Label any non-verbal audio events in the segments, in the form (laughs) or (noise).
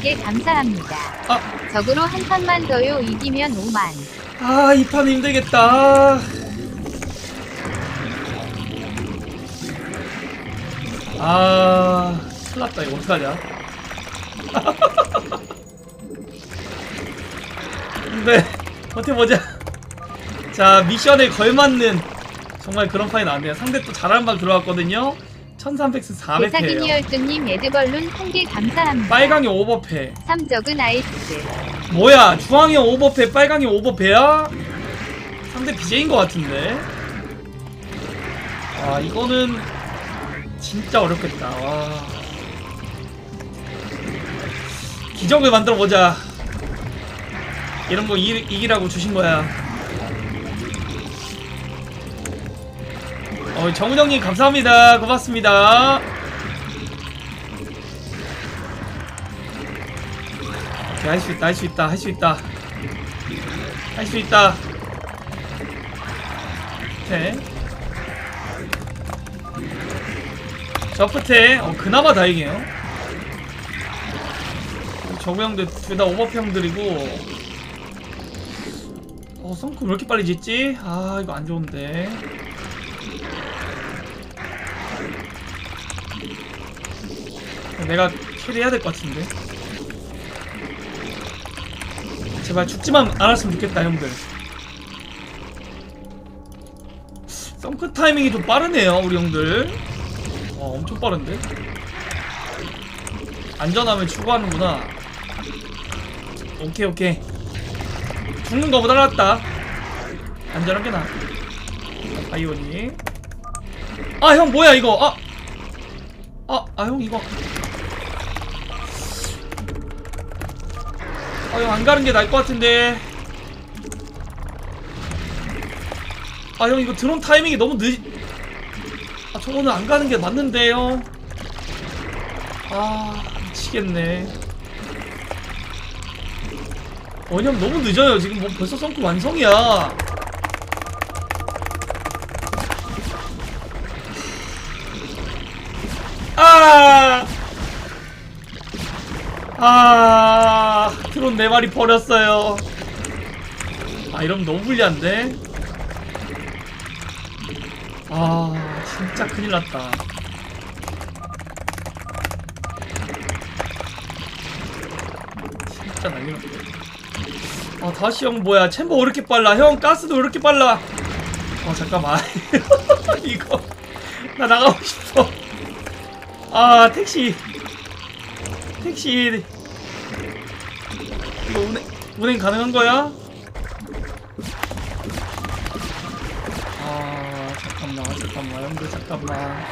게 감사합니다. 아. 적으로 한 판만 더요 이기면 5만. 아, 이 판 힘들겠다. 아, 큰일 났다. 이거 어떡하냐. (laughs) 네, 버텨보자. 자, 미션에 걸맞는 정말 그런 판이 나왔네요. 상대 또 잘하는 방 들어왔거든요. 1300스 대사기니 400패예요. 열두님 에드벌룬 한 개 감사합니다. 빨강이 오버패. 삼적은 아이스. 뭐야 주황이 오버패 빨강이 오버패야? 상대 BJ인 것 같은데 아 이거는 진짜 어렵겠다 와 기적을 만들어 보자 이런 거 이, 이기라고 주신 거야 어 정우정님 감사합니다. 고맙습니다. 오케이 할 수 있다 할 수 있다 할 수 있다. 할 수 있다. 오케이. 저프테 어 그나마 다행이에요. 저구 형들 둘 다 오버패 형들이고. 어 썬크 왜 이렇게 빨리 짓지? 아 이거 안 좋은데 내가 캐리해야 될 것 같은데. 제발 죽지만 않았으면 좋겠다 형들. 썬크 타이밍이 좀 빠르네요 우리 형들. 어 엄청 빠른데? 안전하면 추구하는구나. 오케이 오케이. 죽는 거보다 낫다. 안전한 게 나아 바이오니 아형 뭐야 이거 아 아, 아, 형, 이거. 아, 형, 안 가는 게 나을 것 같은데. 아, 형, 이거 드론 타이밍이 너무 늦. 아, 저거는 안 가는 게 맞는데요. 아, 미치겠네. 어, 형, 너무 늦어요. 지금 뭐 벌써 성크 완성이야. 아! 아, 드론 네 마리 버렸어요. 아, 이러면 너무 불리한데? 아, 진짜 큰일 났다. 진짜 난리 났네. 아, 다시 형 뭐야. 챔버 왜 이렇게 빨라? 형, 가스도 왜 이렇게 빨라? 어, 잠깐만. (laughs) 이거. 나 나가고 싶어. 아 택시. 택시. 이거 운행 운행 가능한 거야? 아 잠깐만 잠깐만. 형들 잠깐만.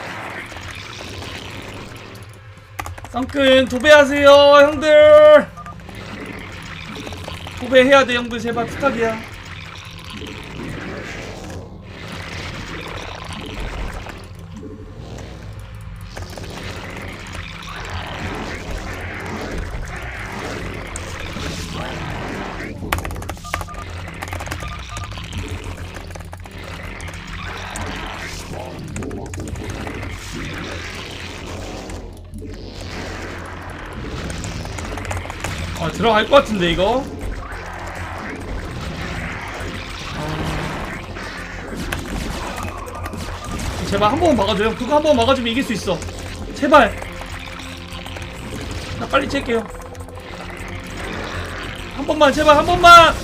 썬큰 도배하세요 형들. 도배해야 돼 형들. 제발 부탁이야 들어갈 것 같은데 이거? 아... 제발 한 번만 막아줘요. 그거 한 번 막아주면 이길 수 있어. 제발. 나 빨리 찰게요. 한 번만 제발 한 번만!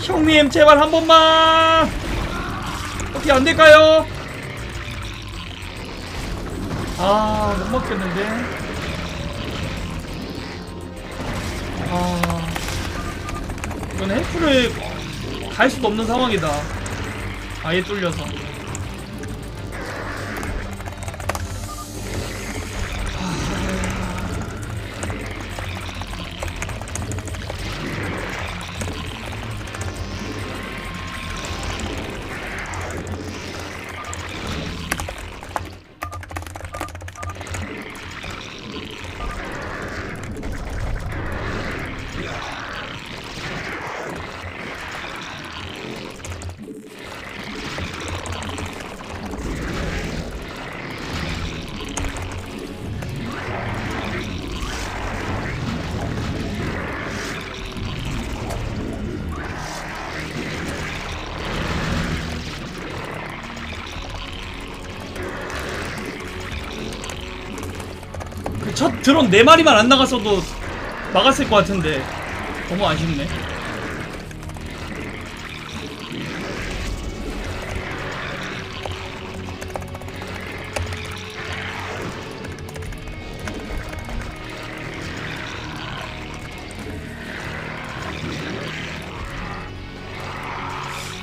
형님 제발 한 번만! 어떻게 안 될까요? 아, 못 먹겠는데. 아, 이건 헬프를 갈 수도 없는 상황이다. 아예 뚫려서. 드론 네 마리만 안 나갔어도 막았을 것 같은데 너무 아쉽네.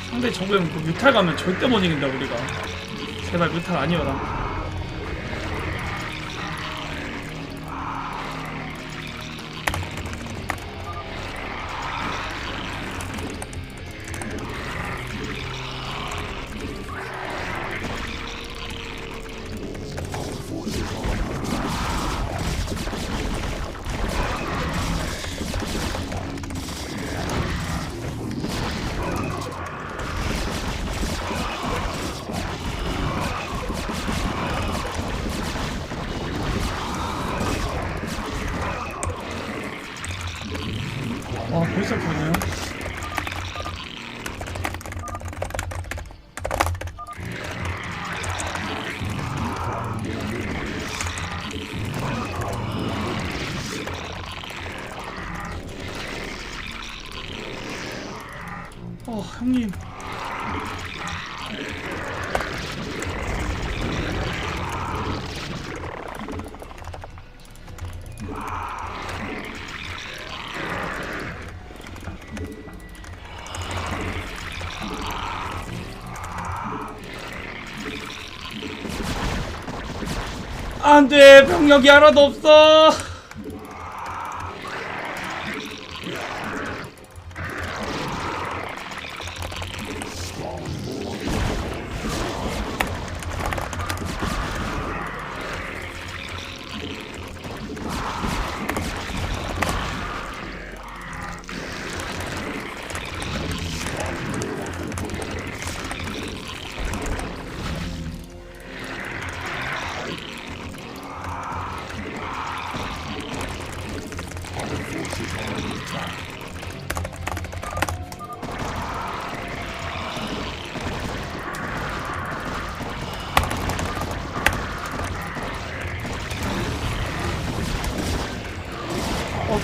상대 정글 그 뮤탈 가면 절대 못 이긴다 우리가. 제발 뮤탈 아니어라. 어 형님. 안돼 병력이 하나도 없어.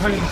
어달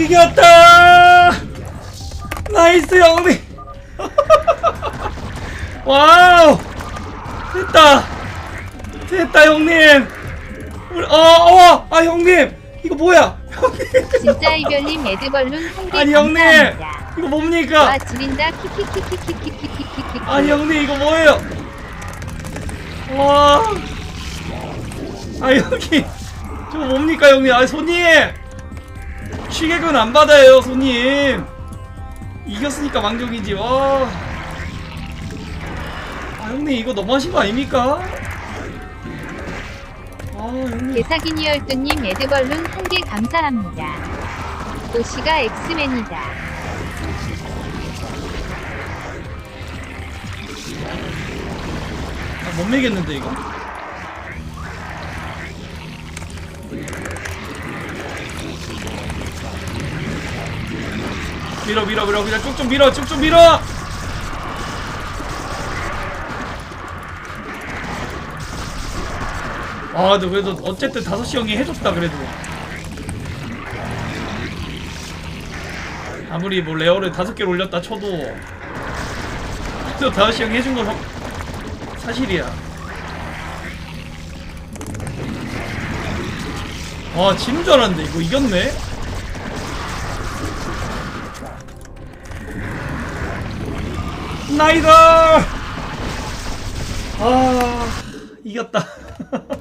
이겼다. 나이스 형님 (laughs) 와우. 됐다. 됐다 형님. 우리- 어, 어, 아 형님. 이거 뭐야? 형님. 진짜 이별님 에드벌룬 한개 아니 형님. 감사합니다. 이거 뭡니까? 와 지린다. 키키키키키키키키키키. 아니 형님 이거 뭐예요? 와. 아 형님. 저거 뭡니까 형님? 아 손님 취객은 안 받아요 손님. 이겼으니까 망정이지 와. 아 형님 이거 너무하신 거 아닙니까? 아 형님 개사기니 열두님 에드벌룬 한 개 감사합니다. 도시가 엑스맨이다. 아, 못 매겠는데 이거. 밀어 밀어 밀어. 그냥 쭉쭉 밀어 쭉쭉 밀어. 아 근데 그래도 어쨌든 다섯 시 형이 해줬다 그래도. 아무리 뭐 레어를 다섯 개를 올렸다 쳐도 그래도 다섯 시 형이 해준 건 사- 사실이야. 와 지는 줄 알았는데. 이거 이겼네 나이다 아 이겼다 (laughs)